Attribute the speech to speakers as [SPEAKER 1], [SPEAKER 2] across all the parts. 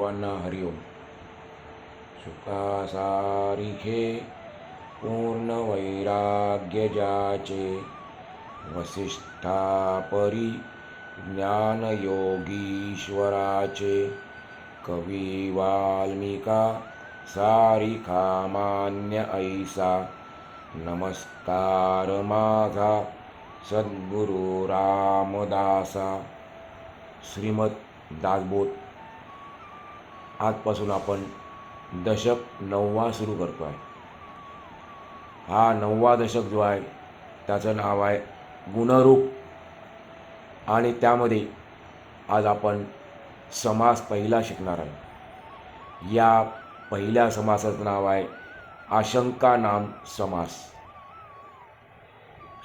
[SPEAKER 1] सर्वांना हरिओम. सुखासारिखे पूर्ण वैराग्य ज्याचे वसिष्ठापरी ज्ञानयोगीश्वराचे कवी वाल्मिका सारिखा मान्य ऐसा. नमस्कार माझा सद्गुरु रामदासा श्रीमद दासबोध आजपासून आपण दशक नववा सुरू करतो आहे हा नववा दशक जो आहे त्याचं नाव आहे गुणरूप. आणि त्यामध्ये आज आपण समास पहिला शिकणार आहे. या पहिल्या समासाचं नाव आहे आशंका नाम समास.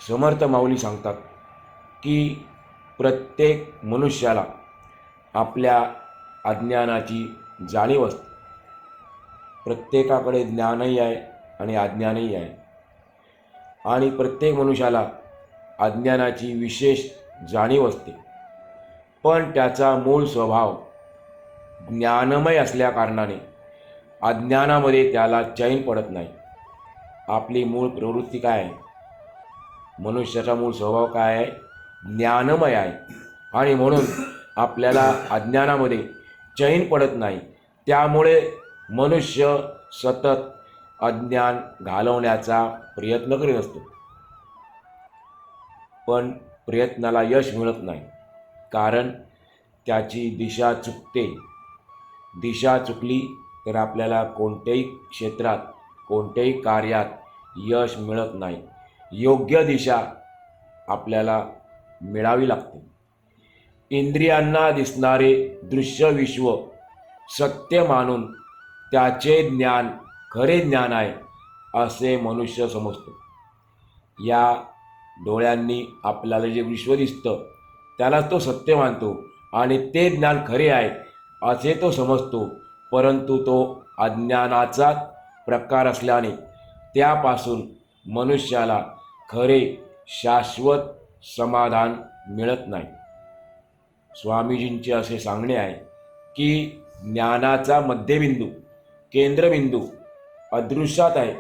[SPEAKER 1] समर्थ माऊली सांगतात की प्रत्येक मनुष्याला आपल्या अज्ञानाची जाणीव असते प्रत्येकाकडे ज्ञानही आहे आणि अज्ञानही आहे. आणि प्रत्येक मनुष्याला अज्ञानाची विशेष जाणीव असते. पण त्याचा मूळ स्वभाव ज्ञानमय असल्याकारणाने अज्ञानामध्ये त्याला चैन पडत नाही. आपली मूळ प्रवृत्ती काय आहे? मनुष्याचा मूळ स्वभाव काय आहे? ज्ञानमय आहे. आणि म्हणून आपल्याला अज्ञानामध्ये चैन पडत नाही. त्यामुळे मनुष्य सतत अज्ञान घालवण्याचा प्रयत्न करीत असतो. पण प्रयत्नाला यश मिळत नाही. कारण त्याची दिशा चुकते. दिशा चुकली तर आपल्याला कोणत्याही क्षेत्रात कोणत्याही कार्यात यश मिळत नाही. योग्य दिशा आपल्याला मिळावी लागते. इंद्रियांना दिसणारे दृश्य विश्व सत्य मानून त्याचे ज्ञान खरे ज्ञान आहे असे मनुष्य समजतो. या डोळ्यांनी आपल्याला जे विश्व दिसतं त्याला तो सत्य मानतो आणि ते ज्ञान खरे आहे असे तो समजतो. परंतु तो अज्ञानाचा प्रकार असल्याने त्यापासून मनुष्याला खरे शाश्वत समाधान मिळत नाही. स्वामीजींचे असे सांगणे आहे की ज्ञानाचा मध्यबिंदू केंद्रबिंदू अदृश्यात आहे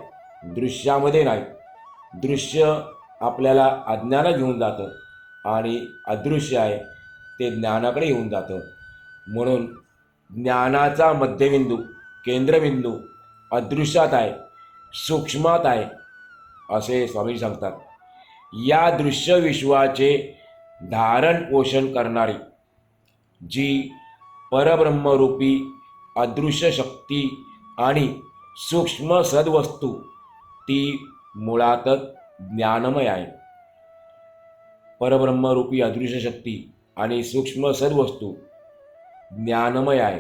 [SPEAKER 1] दृश्यामध्ये नाही. दृश्य आपल्याला अज्ञानात घेऊन जातं आणि अदृश्य आहे ते ज्ञानाकडे येऊन जातं. म्हणून ज्ञानाचा मध्यबिंदू केंद्रबिंदू अदृश्यात आहे सूक्ष्मात आहे असे स्वामी सांगतात. या दृश्य विश्वाचे धारण पोषण करणारी जी परब्रह्मरूपी अदृश्य शक्ती आणि सूक्ष्म सद्वस्तू ती मुळातच ज्ञानमय आहे. परब्रह्मरूपी अदृश्य शक्ती आणि सूक्ष्म सद्वस्तू ज्ञानमय आहे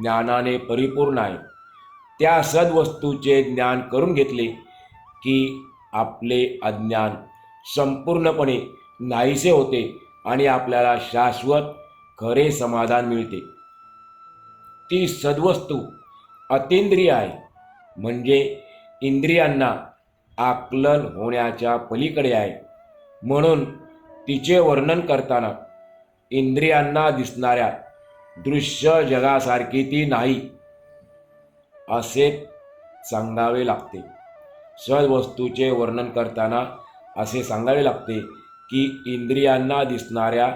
[SPEAKER 1] ज्ञानाने परिपूर्ण आहे. त्या सद्वस्तूचे ज्ञान करून घेतले की आपले अज्ञान संपूर्णपणे नाहीसे होते आणि आपल्याला शाश्वत खरे समाधान मिळते. ती सद्वस्तू अतिंद्रिय आहे. म्हणजे इंद्रियांना आकलन होण्याच्या पलीकडे आहे. म्हणून तिचे वर्णन करताना इंद्रियांना दिसणाऱ्या दृश्य जगासारखी ती नाही असे सांगावे लागते. सद्वस्तूचे वर्णन करताना असे सांगावे लागते की इंद्रियांना दिसणाऱ्या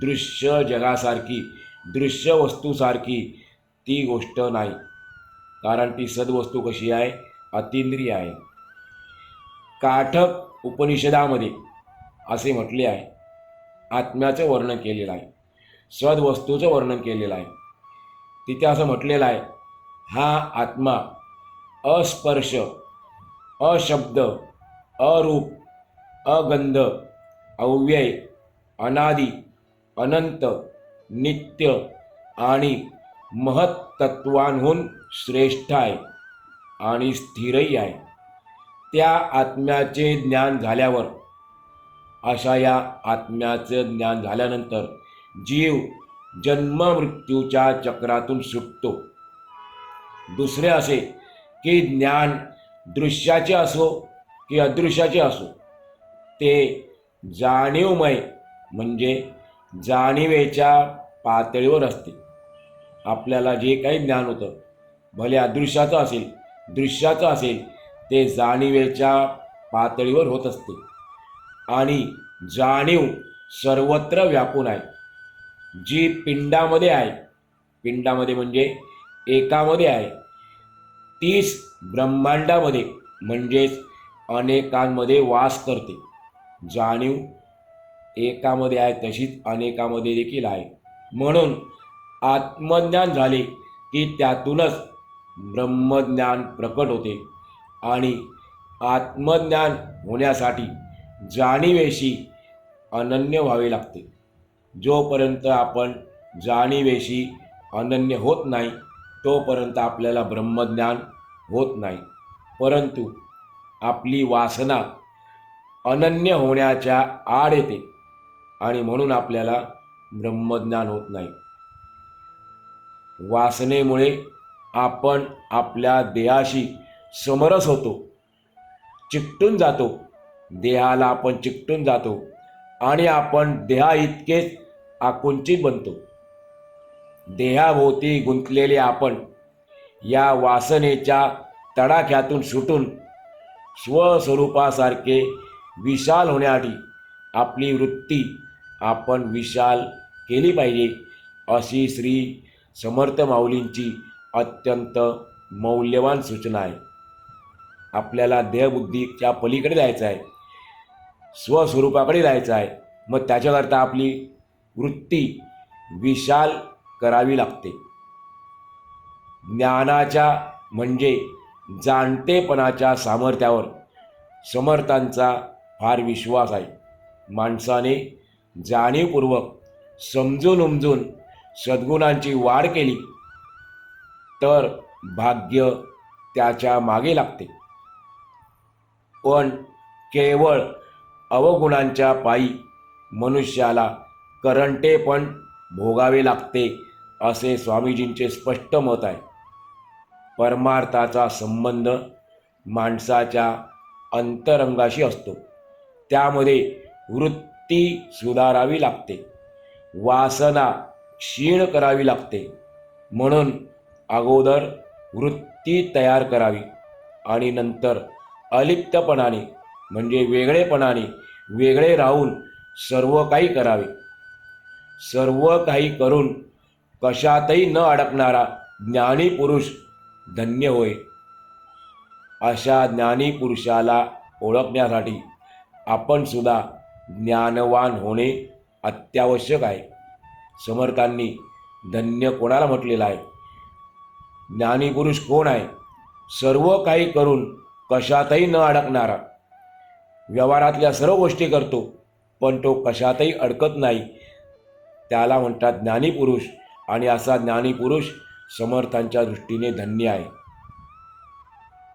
[SPEAKER 1] दृश्य जगासारखी दृश्य वस्तूसारखी ती गोष्ट नाही. कारण ती सद्वस्तू कशी आहे? अतिंद्रिय आहे. काठक उपनिषदामध्ये असे म्हटले आहे. आत्म्याचं वर्णन केलेलं आहे. सद्वस्तूचं वर्णन केलेलं आहे. तिथे असं म्हटलेलं आहे हा आत्मा अस्पर्श अशब्द अरूप अगंध अव्यय अनादी अनंत नित्य आणि महत्त्वांहून श्रेष्ठ आहे आणि स्थिरही आहे. त्या आत्म्याचे ज्ञान झाल्यावर अशा या आत्म्याचं ज्ञान झाल्यानंतर जीव जन्ममृत्यूच्या चक्रातून सुटतो. दुसरे असे की ज्ञान दृश्याचे असो की अदृश्याचे असो ते जाणीवमय म्हणजे जाणीवेच्या पातळीवर असते. आपल्याला जे काही ज्ञान होतं भले अदृश्याचं असेल दृश्याचं असेल ते जाणीवेच्या पातळीवर होत असते. आणि जाणीव सर्वत्र व्यापून आहे. जी पिंडामध्ये आहे पिंडामध्ये म्हणजे एकामध्ये आहे तीच ब्रह्मांडामध्ये म्हणजेच अनेकांमध्ये वास करते. जाणीव एकामध्ये आहे तशीच अनेकामध्ये देखील आहे. म्हणून आत्मज्ञान झाले की त्यातूनच ब्रह्मज्ञान प्रकट होते. आणि आत्मज्ञान होण्यासाठी जाणीवेशी अनन्य व्हावे लागते. जोपर्यंत आपण जाणीवेशी अनन्य होत नाही तोपर्यंत आपल्याला ब्रह्मज्ञान होत नाही. परंतु आपली वासना अनन्य होण्याच्या आड येते. आणि म्हणून आपल्याला ब्रह्मज्ञान होत नाही. वासनेमुळे आपण आपल्या देहाशी समरस होतो चिकटून जातो. देहाला आपण चिकटून जातो आणि आपण देहा इतकेच आकुंचित बनतो. देहाभोवती गुंतलेले आपण या वासनेच्या तडाख्यातून सुटून स्वस्वरूपासारखे विशाल होण्यासाठी आपली वृत्ती आपण विशाल केली पाहिजे अशी श्री समर्थ माऊलींची अत्यंत मौल्यवान सूचना आहे. आपल्याला देहबुद्धीच्या पलीकडे जायचं आहे. स्वस्वरूपाकडे जायचं आहे. मग त्याच्याकरता आपली वृत्ती विशाल करावी लागते. ज्ञानाच्या म्हणजे जाणतेपणाच्या सामर्थ्यावर समर्थांचा फार विश्वास आहे. माणसाने जाणीवपूर्वक समजून उमजून सद्गुणांची वाढ केली तर भाग्य त्याच्यामागे लागते. पण केवळ अवगुणांच्या पायी मनुष्याला करंटे पण भोगावे लागते असे स्वामीजींचे स्पष्ट मत आहे. परमार्थाचा संबंध माणसाच्या अंतरंगाशी असतो. त्यामध्ये वृत्त ती सुधारावी लागते. वासना क्षीण करावी लागते. म्हणून अगोदर वृत्ती तयार करावी आणि नंतर अलिप्तपणाने म्हणजे वेगळेपणाने वेगळे राहून सर्व काही करावे. सर्व काही करून कशातही न अडकणारा ज्ञानी पुरुष धन्य होय. अशा ज्ञानी पुरुषाला ओळखण्यासाठी आपण सुद्धा ज्ञानवान होणे अत्यावश्यक आहे. समर्थांनी धन्य कोणाला म्हटलेलं आहे? ज्ञानीपुरुष कोण आहे? सर्व काही करून कशातही न अडकणारा. व्यवहारातल्या सर्व गोष्टी करतो पण तो कशातही अडकत नाही. त्याला म्हणतात ज्ञानीपुरुष आणि असा ज्ञानीपुरुष समर्थांच्या दृष्टीने धन्य आहे.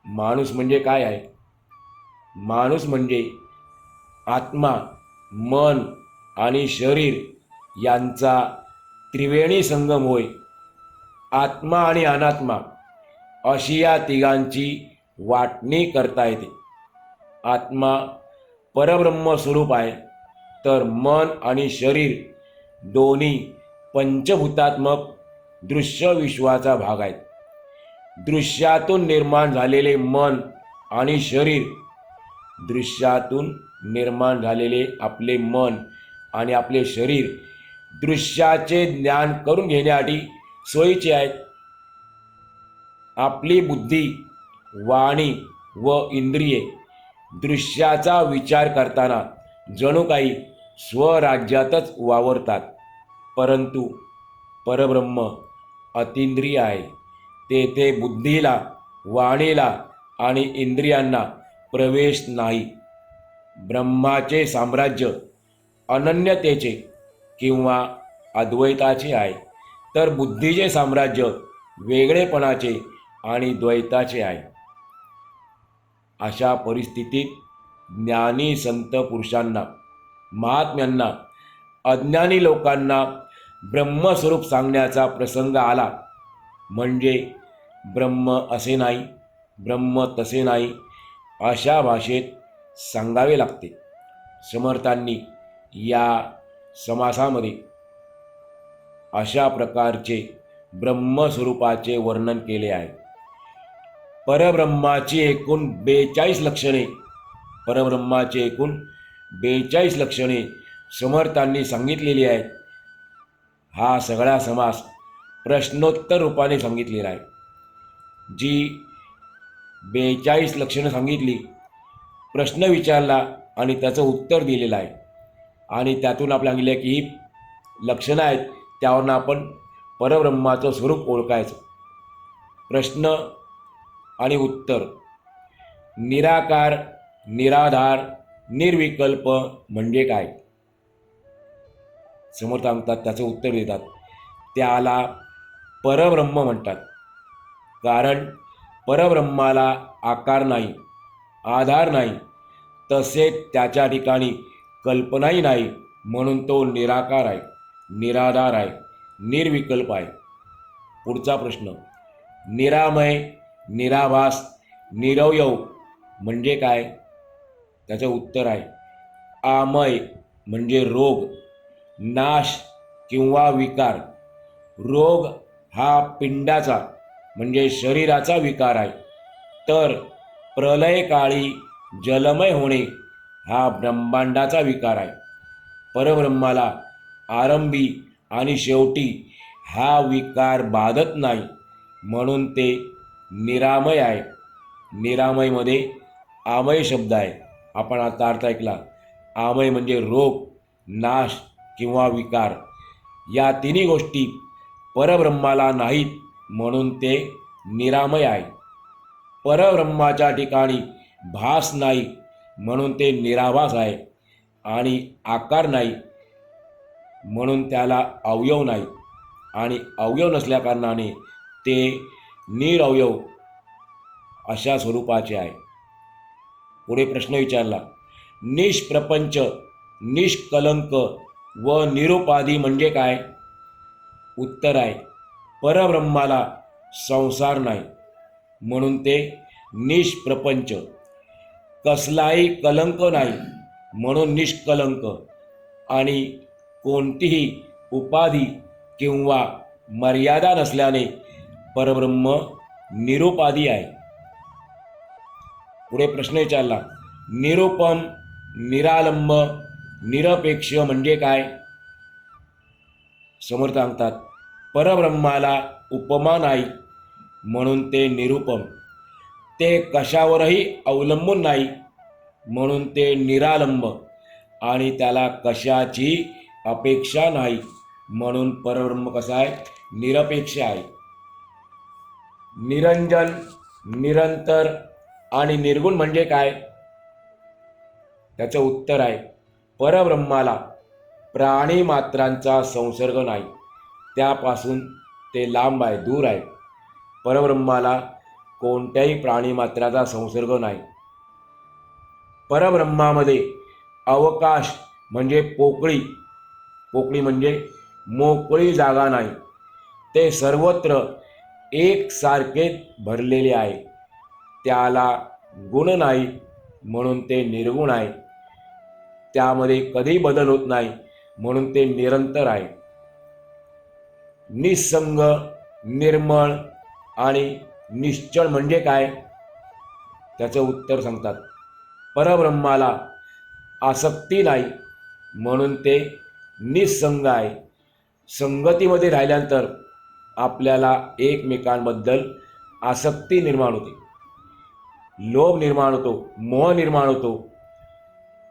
[SPEAKER 1] माणूस म्हणजे काय आहे? माणूस म्हणजे आत्मा मन आणि शरीर यांचा त्रिवेणी संगम होय. आत्मा आणि अनात्मा अशी या तिघांची वाटणी करता येते. आत्मा परब्रह्म स्वरूप आहे तर मन आणि शरीर दोन्ही पंचभूतात्मक दृश्य विश्वाचा भाग आहेत. दृश्यातून निर्माण झालेले मन आणि शरीर दृश्यातून निर्माण झालेले आपले मन आणि आपले शरीर दृश्याचे ज्ञान करून घेण्यासाठी सोयीचे आहेत. आपली बुद्धी वाणी व इंद्रिये दृश्याचा विचार करताना जणू काही स्वराज्यातच वावरतात. परंतु परब्रह्म अतिंद्रिय आहे. तेथे बुद्धीला वाणीला आणि इंद्रियांना प्रवेश नाही. ब्रह्माचे साम्राज्य अनन्यतेचे किंवा अद्वैताचे आहे. तर बुद्धीचे साम्राज्य वेगळेपणाचे आणि द्वैताचे आहे. अशा परिस्थितीत ज्ञानी संत पुरुषांना महात्म्यांना अज्ञानी लोकांना ब्रह्मस्वरूप सांगण्याचा प्रसंग आला. म्हणजे ब्रह्म असे नाही ब्रह्म तसे नाही अशा भाषेत सांगावे लागते. समर्थांनी या समासामध्ये अशा प्रकारचे ब्रह्मस्वरूपाचे वर्णन केले आहे. परब्रह्माची एकूण बेचाळीस लक्षणे परब्रह्माची एकूण बेचाळीस लक्षणे समर्थांनी सांगितलेली आहेत. हा सगळा समास प्रश्नोत्तर रूपाने सांगितलेला आहे. जी बेचाळीस लक्षणं सांगितली. प्रश्न विचारला आणि त्याचं उत्तर दिलेलं आहे. आणि त्यातून आपल्या सांगितलं की ही लक्षणं आहेत त्यावरनं आपण परब्रह्माचं स्वरूप ओळखायचं. प्रश्न आणि उत्तर. निराकार निराधार निर्विकल्प म्हणजे काय? समोर सांगतात त्याचं उत्तर देतात. त्याला परब्रह्म म्हणतात. कारण परब्रह्माला आकार नाही आधार नाही तसेच त्याच्या ठिकाणी कल्पनाही नाही म्हणून तो निराकार आहे निराधार आहे निर्विकल्प आहे. पुढचा प्रश्न निरामय निराभास निरवयव म्हणजे काय? त्याचं उत्तर आहे आमय म्हणजे रोग नाश किंवा विकार. रोग हा पिंडाचा म्हणजे शरीराचा विकार आहे. तर प्रलयकाळी जलमय होणे हा ब्रह्मांडाचा विकार आहे. परब्रह्माला आरंभी आणि शेवटी हा विकार बाधत नाही म्हणून ते निरामय आहे. निरामयमध्ये आमय शब्द आहे. आपण आता अर्थ ऐकला. आमय म्हणजे रोग नाश किंवा विकार. या तिन्ही गोष्टी परब्रह्माला नाहीत. म्हणून ते निरामय आहे. परब्रह्माच्या ठिकाणी भास नाही म्हणून ते निराभास आहे आणि आकार नाही म्हणून त्याला अवयव नाही आणि अवयव नसल्याकारणाने ते निरवयव अशा स्वरूपाचे आहे. पुढे प्रश्न विचारला निष्प्रपंच निष्कलंक व निरुपाधी म्हणजे काय? उत्तर आहे परब्रह्माला संसार नाही. म्हणून ते निष्प्रपंच. कसलाही कलंक नाही. म्हणून निष्कलंक. आणि कोणतीही उपाधी किंवा मर्यादा नसल्याने परब्रह्म निरुपाधी आहे. पुढे प्रश्न विचारला निरुपम निरालंब निरपेक्ष म्हणजे काय? समोर सांगतात परब्रह्माला उपमा नाही म्हणून ते निरुपम. ते कशावरही अवलंबून नाही म्हणून ते निरालंब आणि त्याला कशाची अपेक्षा नाही म्हणून परब्रह्म कसा आहे? निरपेक्ष आहे. निरंजन निरंतर आणि निर्गुण म्हणजे काय? त्याचं उत्तर आहे परब्रह्माला प्राणी मात्रांचा संसर्ग नाही. त्यापासून ते लांब आहे दूर आहे. परब्रह्माला कोणत्याही प्राणीमात्राचा संसर्ग नाही. परब्रह्मामध्ये अवकाश म्हणजे पोकळी. पोकळी म्हणजे मोकळी जागा नाही. ते सर्वत्र एकसारखे भरलेले आहे. त्याला गुण नाही म्हणून ते निर्गुण आहे. त्यामध्ये कधी बदल होत नाही म्हणून ते निरंतर आहे. निसंग निर्मळ आणि निश्चळ म्हणजे काय? त्याचं उत्तर सांगतात. परब्रह्माला आसक्ती नाही म्हणून ते निसंग आहे. संगतीमध्ये राहिल्यानंतर आपल्याला एकमेकांबद्दल आसक्ती निर्माण होते. लोभ निर्माण होतो मोह निर्माण होतो.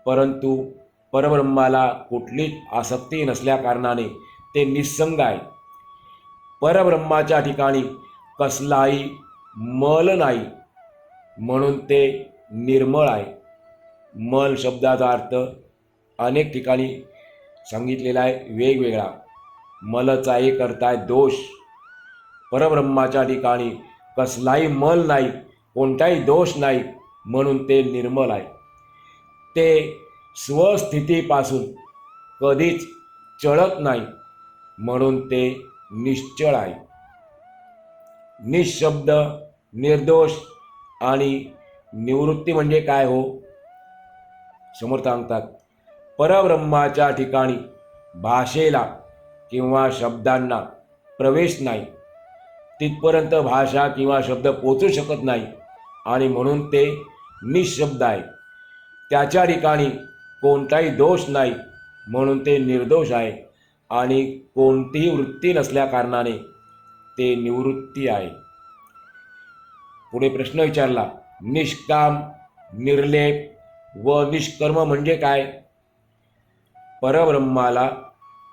[SPEAKER 1] परंतु परब्रह्माला कुठलीच आसक्ती नसल्याकारणाने ते निसंग आहे. परब्रह्माच्या ठिकाणी कसलाही मल नाही म्हणून ते निर्मळ आहे. मल शब्दाचा अर्थ अनेक ठिकाणी सांगितलेला आहे वेगवेगळा. मलचाही करताय दोष. परब्रह्माच्या ठिकाणी कसलाही मल नाही कोणताही दोष नाही म्हणून ते निर्मल आहे. ते स्वस्थितीपासून कधीच चळत नाही म्हणून ते निश्चळ आहे. निशब्द निर्दोष आणि निवृत्ती म्हणजे काय हो? समोर सांगतात परब्रह्माच्या ठिकाणी भाषेला किंवा शब्दांना प्रवेश नाही. तिथपर्यंत भाषा किंवा शब्द पोचू शकत नाही आणि म्हणून ते निशब्द आहे. त्याच्या ठिकाणी कोणताही दोष नाही म्हणून ते निर्दोष आहे. आणि कोणतीही वृत्ती नसल्याकारणाने ते निवृत्ती आहे. पुढे प्रश्न विचारला निष्काम निर्लेप व निष्कर्म म्हणजे काय? परब्रह्माला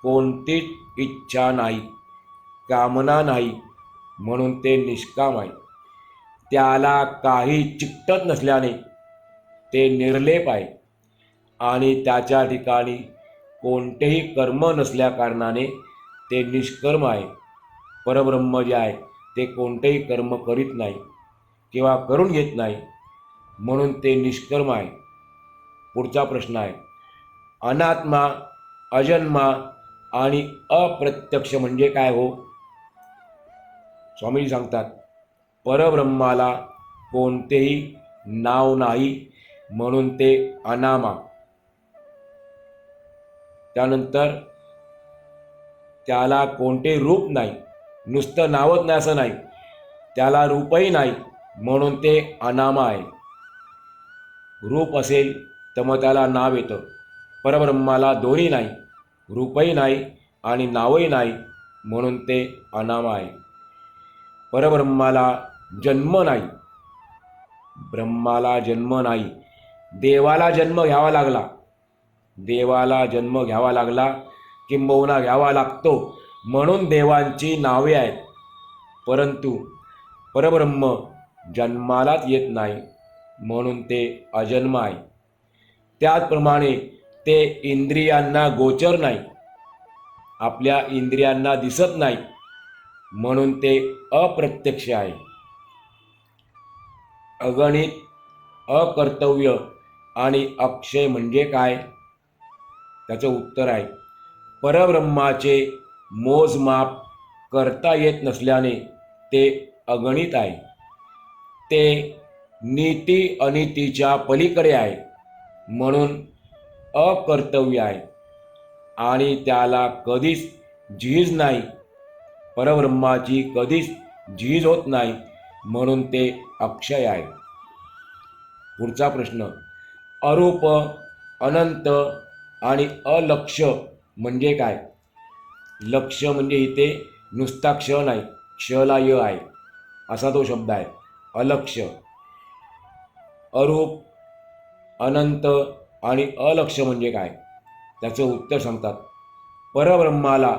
[SPEAKER 1] कोणतीच इच्छा नाही कामना नाही म्हणून ते निष्काम आहे. त्याला काही चिकटत नसल्याने ते निर्लेप आहे आणि त्याच्या ठिकाणी कोणतेही कर्म नसल्या कारणाने ते निष्कर्म आहे. परब्रह्म जे आहे ते कोणतेही कर्म करीत नाही किंवा करून घेत नाही म्हणून ते निष्कर्म आहे. पुढचा प्रश्न आहे. अनात्मा अजन्मा आणि अप्रत्यक्ष म्हणजे काय हो? स्वामीजी सांगतात परब्रह्माला कोणतेही नाव नाही म्हणून ते अनामा. त्यानंतर त्याला कोणते रूप नाही नुसतं नावच नाही असं नाही त्याला रूपही नाही म्हणून ते अनामा आहे. रूप असेल तर मग त्याला नाव येतं. परब्रह्माला दोन्ही नाही रूपही नाही आणि नावही नाही म्हणून ते अनामा आहे. परब्रह्माला जन्म नाही. ब्रह्माला जन्म नाही. देवाला जन्म घ्यावा लागला. देवाला जन्म घ्यावा लागला किंबहुना घ्यावा लागतो म्हणून देवांची नावे आहेत. परंतु परब्रह्म जन्मालाच येत नाही म्हणून ते अजन्म आहे. त्याचप्रमाणे ते इंद्रियांना गोचर नाही आपल्या इंद्रियांना दिसत नाही म्हणून ते अप्रत्यक्ष आहे. अगणित अकर्तव्य आणि अक्षय म्हणजे काय? त्याचं उत्तर आहे. परब्रह्माचे मोजमाप करता येत नसल्याने ते अगणित आहे. ते नीती अनितीच्या पलीकडे आहे म्हणून अकर्तव्य आहे. आणि त्याला कधीच झीज नाही. परब्रह्माची कधीच झीज होत नाही म्हणून ते अक्षय आहे. पुढचा प्रश्न. अरूप अनंत आणि अलक्ष म्हणजे काय? लक्ष म्हणजे इथे नुसता क्ष नाही क्षला य आहे. असा तो शब्द आहे. अलक्ष. अरूप अनंत आणि अलक्ष म्हणजे काय? त्याचं उत्तर सांगतात. परब्रह्माला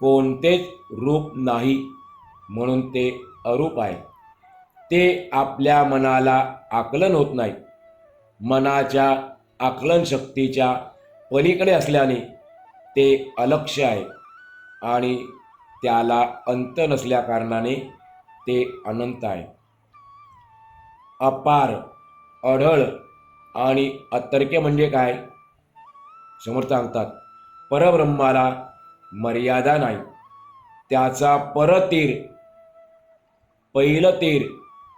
[SPEAKER 1] कोणतेच रूप नाही म्हणून ते अरूप आहे. ते आपल्या मनाला आकलन होत नाही. मनाच्या आकलन शक्तीच्या पलीकडे असल्याने ते अलक्ष आहे आणि त्याला अंत नसल्याकारणाने ते अनंत आहे. अपार अढळ आणि अतर्क्य म्हणजे काय? समर्थ सांगतात परब्रह्माला मर्यादा नाही. त्याचा परतीर पहिलं तीर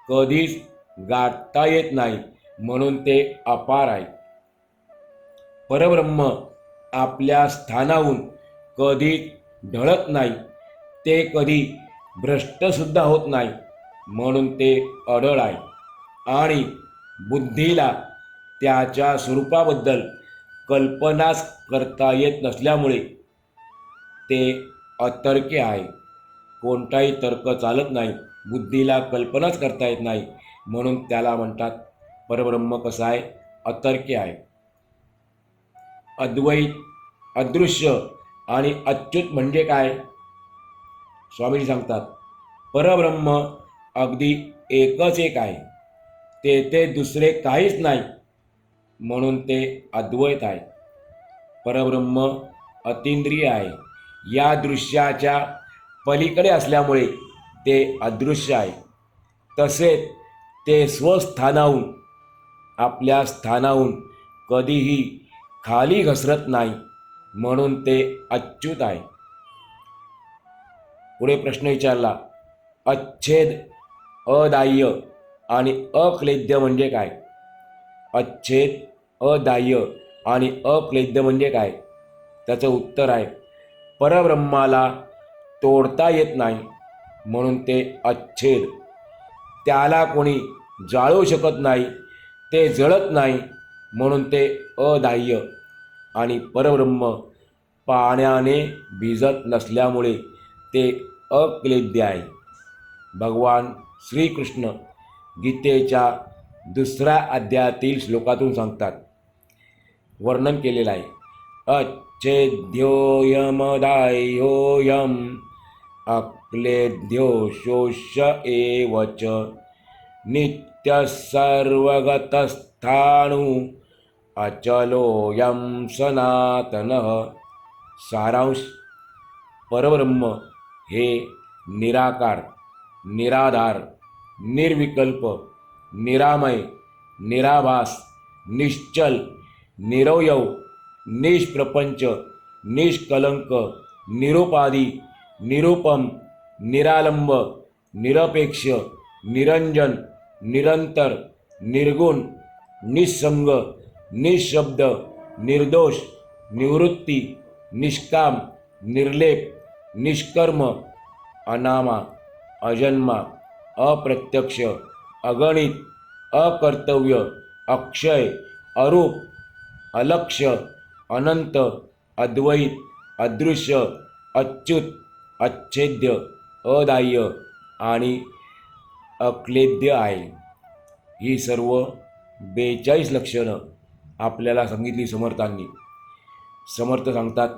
[SPEAKER 1] कधीच गाठता येत नाही म्हणून ते अपार आहे. परब्रह्म आपल्या स्थानाहून कधी ढळत नाही ते कधी भ्रष्टसुद्धा होत नाही म्हणून ते अडळ आहे. आणि बुद्धीला त्याच्या स्वरूपाबद्दल कल्पनाच करता येत नसल्यामुळे ते अतर्क्य आहे. कोणताही तर्क चालत नाही बुद्धीला कल्पनाच करता येत नाही म्हणून त्याला म्हणतात परब्रह्म कसं आहे? अतर्क्य आहे. अद्वैत अदृश्य आणि अच्युत म्हणजे काय? स्वामीजी सांगतात परब्रह्म अगदी एकच एक आहे. ते ते दुसरे काहीच नाही. म्हणून ते अद्वैत आहे. परब्रह्म अतिंद्रिय आहे. या दृश्याच्या पलीकडे असल्यामुळे ते अदृश्य आहे. तसेच ते स्वस्थानाहून आपल्या स्थानाहून कधीही खाली घसरत नाही म्हणून ते अच्युत आहे. पुढे प्रश्न विचारला अच्छेद अदाह्य आणि अक्लेद्य म्हणजे काय? अच्छेद अदाह्य आणि अक्लेद्य म्हणजे काय? त्याचं उत्तर आहे परब्रह्माला तोडता येत नाही म्हणून ते अच्छेद. त्याला कोणी जाळू शकत नाही ते जळत नाही म्हणून ते अदाह्य आणि परब्रह्म पाण्याने भिजत नसल्यामुळे ते अक्लेद्य आहे. भगवान श्रीकृष्ण गीतेच्या दुसऱ्या अध्यायातील श्लोकातून सांगतात वर्णन केलेलं आहे अच्छेद्योयमदायोयम अक्लेद्यो शोष एव च नित्यः अचलोऽयं सनातनः सारांश. परब्रह्म हे निराकार निराधार निर्विकल्प निरामय निराभास निश्चल निरवयव निष्प्रपंच निष्कलंक निरुपाधी निरुपम निरालंब निरपेक्ष निरंजन निरंतर निर्गुण निसंग निशब्द निर्दोष निवृत्ती निष्काम निर्लेप निष्कर्म अनामा अजन्मा अप्रत्यक्ष अगणित अकर्तव्य अक्षय अरूप अलक्ष अनंत अद्वैत अदृश्य अच्युत अच्छेद्य अदाह्य आणि अक्लेद्य आहे. ही सर्व बेचाळीस लक्षणं आपल्याला सांगितली समर्थांनी. समर्थ सांगतात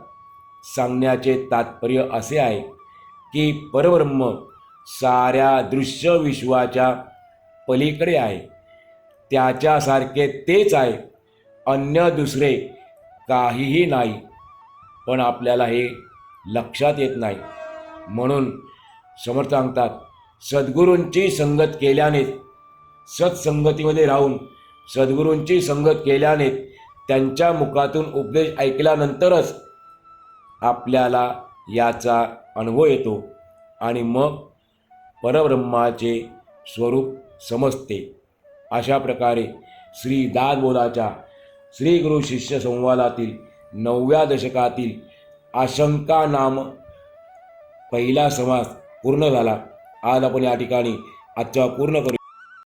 [SPEAKER 1] सांगण्याचे तात्पर्य असे आहे की परब्रह्म साऱ्या दृश्य विश्वाच्या पलीकडे आहे. त्याच्यासारखे तेच आहे अन्य दुसरे काहीही नाही. पण आपल्याला हे लक्षात येत नाही. म्हणून समर्थ सांगतात सद्गुरूंची संगत केल्याने सत्संगतीमध्ये राहून सद्गुरूंची संगत केल्याने त्यांच्या मुखातून उपदेश ऐकल्यानंतरच आपल्याला याचा अनुभव येतो आणि मग परब्रह्माचे स्वरूप समजते. अशा प्रकारे श्री दादबोधाच्या श्री गुरु शिष्य संवादातील नवव्या दशकातील आशंका नाम पहिला समास पूर्ण झाला. आज आपण या ठिकाणी आजचा पूर्ण करू